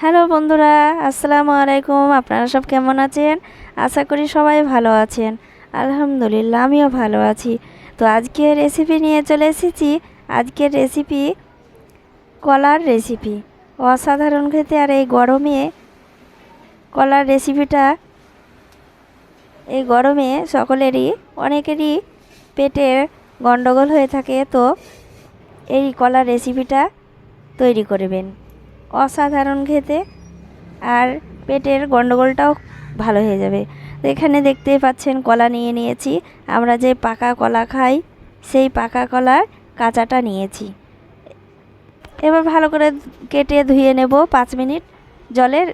Hello বন্ধুরা, আসসালামু আলাইকুম। আপনারা সব কেমন আছেন? আশা করি সবাই ভালো আছেন। আলহামদুলিল্লাহ, আমিও ভালো আছি। তো আজকে রেসিপি নিয়ে চলে এসেছি। আজকের রেসিপি কলার রেসিপি অসাধারণ খেতে আর এই গরমে কলার রেসিপিটা এই গরমে সকলেরই, অনেকেরই পেটের গন্ডগোল হয়ে থাকে। তো এই কলার রেসিপিটা তৈরি করবেন। অসাধারণ খেতে। আর পেটের গন্ডগোলটাও ভালো হয়ে যাবে। তো এখানে দেখতেই পাচ্ছেন, কলা নিয়ে নিয়েছি। আমরা যে পাকা কলা খাই, সেই পাকা কলার কাঁচাটা নিয়েছি। এবার ভালো করে কেটে ধুয়ে নেব পাঁচ মিনিট। জলের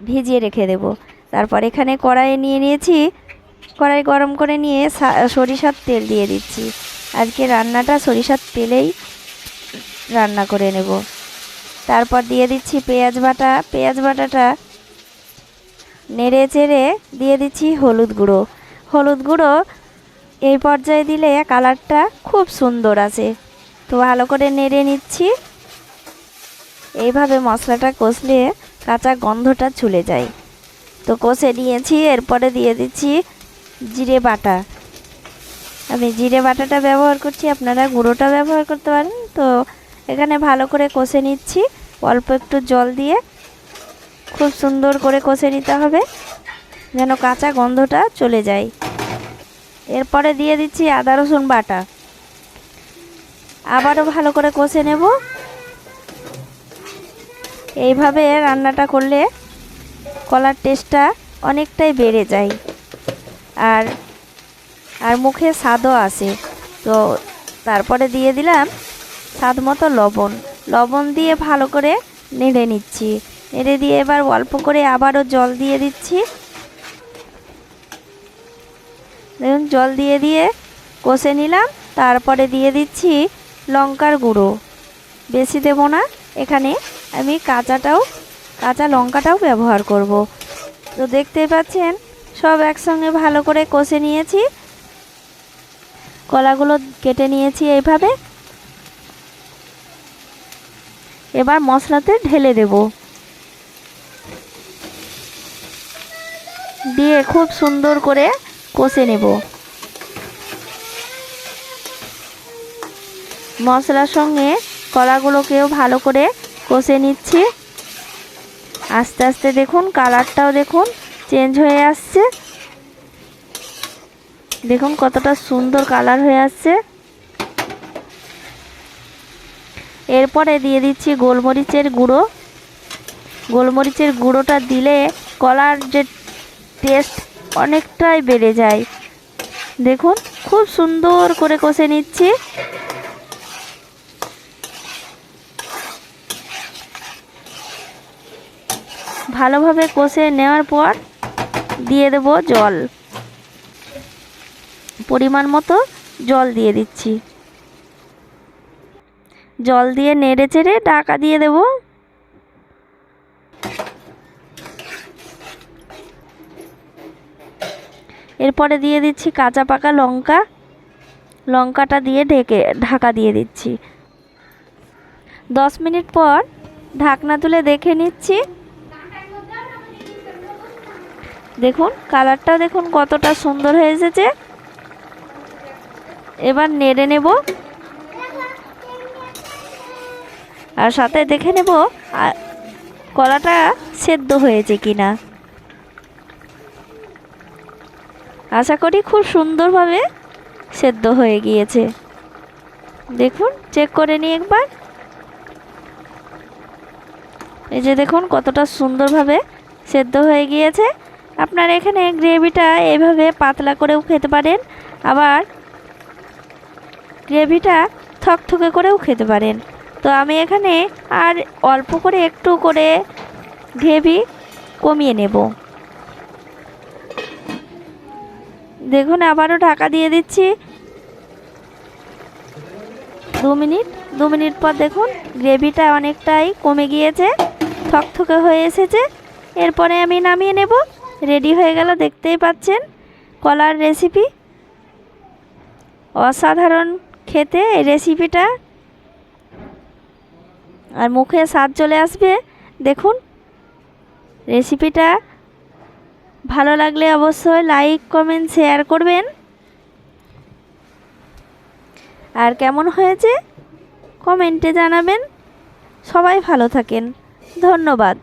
ভিজিয়ে রেখে দেব। তারপর এখানে কড়াইয়ে নিয়ে নিয়েছি। কড়াই গরম করে নিয়ে সরিষার তেল দিয়ে দিচ্ছি। আজকে রান্নাটা সরিষার তেলেই রান্না করে নেব। তারপর দিয়ে দিচ্ছি পেঁয়াজ বাটা। পেঁয়াজ বাটাটা নেড়ে চেড়ে দিয়ে দিচ্ছি হলুদ গুঁড়ো। হলুদ গুঁড়ো এই পর্যায়ে দিলে কালারটা খুব সুন্দর আসে তো ভালো করে নেড়ে নিচ্ছি। এইভাবে মশলাটা কষলে কাঁচা গন্ধটা চলে যায়। তো কষে নিয়েছি, এরপরে দিয়ে দিচ্ছি জিরে বাটা। আমি জিরে বাটাটা ব্যবহার করছি, আপনারা গুঁড়োটা ব্যবহার করতে পারেন। তো এখানে ভালো করে কষে নিচ্ছি। অল্প একটু জল দিয়ে খুব সুন্দর করে কষে নিতে হবে, যেন কাঁচা গন্ধটা চলে যায়। এরপরে দিয়ে দিচ্ছি আদা, রসুন বাটা। আবারও ভালো করে কষে নেব। এইভাবে রান্নাটা করলে কলার টেস্টটা অনেকটাই বেড়ে যায়। আর আর মুখে স্বাদও আসে। তো, তারপরে দিয়ে দিলাম স্বাদ মতো লবণ। লবণ দিয়ে ভালো করে নেড়ে নিচ্ছি। নেড়ে দিয়ে এবার অল্প করে আবারও জল দিয়ে দিচ্ছি। দেখুন, জল দিয়ে দিয়ে কষে নিলাম। তারপরে দিয়ে দিচ্ছি লঙ্কার গুঁড়ো। বেশি দেবো না। এখানে আমি কাঁচাটাও, কাঁচা লঙ্কাটাও ব্যবহার করব। তো দেখতেই পাচ্ছেন, সব একসঙ্গে ভালো করে কষে নিয়েছি। কলাগুলো কেটে নিয়েছি এইভাবে। এবার মশলাতে ঢেলে দেব। দিয়ে খুব সুন্দর করে কষে নেব। মশলার সঙ্গে কলাগুলোকেও ভালো করে কষে নিচ্ছি। আস্তে আস্তে দেখুন, কালারটাও দেখুন, চেঞ্জ হয়ে আসছে। দেখুন কতটা সুন্দর কালার হয়ে আসছে। এরপরে দিয়ে দিচ্ছি গোলমরিচের গুঁড়ো। গোলমরিচের গুঁড়োটা দিলে কলার যে টেস্ট অনেকটাই বেড়ে যায়। দেখুন, খুব সুন্দর করে কষে নিচ্ছি। ভালোভাবে কষে নেওয়ার পর দিয়ে দেব জল। পরিমাণ মতো জল দিয়ে দিচ্ছি। জল দিয়ে নেড়ে চেড়ে ঢাকা দিয়ে দেব। এরপরে দিয়ে দিচ্ছি কাঁচা পাকা লঙ্কা। লঙ্কাটা দিয়ে ঢেকে, ঢাকা দিয়ে দিচ্ছি। দশ মিনিট পর ঢাকনা তুলে দেখে নিচ্ছি। দেখুন কালারটা দেখুন কতটা সুন্দর হয়ে এসেছে। এবার নেড়ে নেব। আর সাথে দেখে নেব কলাটা সেদ্ধ হয়েছে কিনা। আশা করি খুব সুন্দরভাবে সেদ্ধ হয়ে গিয়েছে। দেখুন চেক করে নিই একবার। এই যে দেখুন, কতটা সুন্দরভাবে সেদ্ধ হয়ে গিয়েছে। আপনারা এখানে গ্রেভিটা এইভাবে পাতলা করেও খেতে পারেন, আবার গ্রেভিটা থকথকে করেও খেতে পারেন। তো আমি এখানে আর অল্প করে একটু করে গ্রেভি কমিয়ে নেব। দেখুন, আবারও ঢাকা দিয়ে দিচ্ছি। দু মিনিট দু মিনিট পর দেখুন, গ্রেভিটা অনেকটাই কমে গিয়েছে, থকথকে হয়ে এসেছে। এরপরে আমি নামিয়ে নেব। রেডি হয়ে গেল, দেখতেই পাচ্ছেন কলার রেসিপি। অসাধারণ খেতে এই রেসিপিটা। আর মুখে স্বাদ চলে আসবে। দেখুন রেসিপিটা ভালো লাগলে অবশ্যই লাইক কমেন্ট শেয়ার করবেন। আর কেমন হয়েছে? কমেন্টে জানাবেন। সবাই ভালো থাকেন। ধন্যবাদ।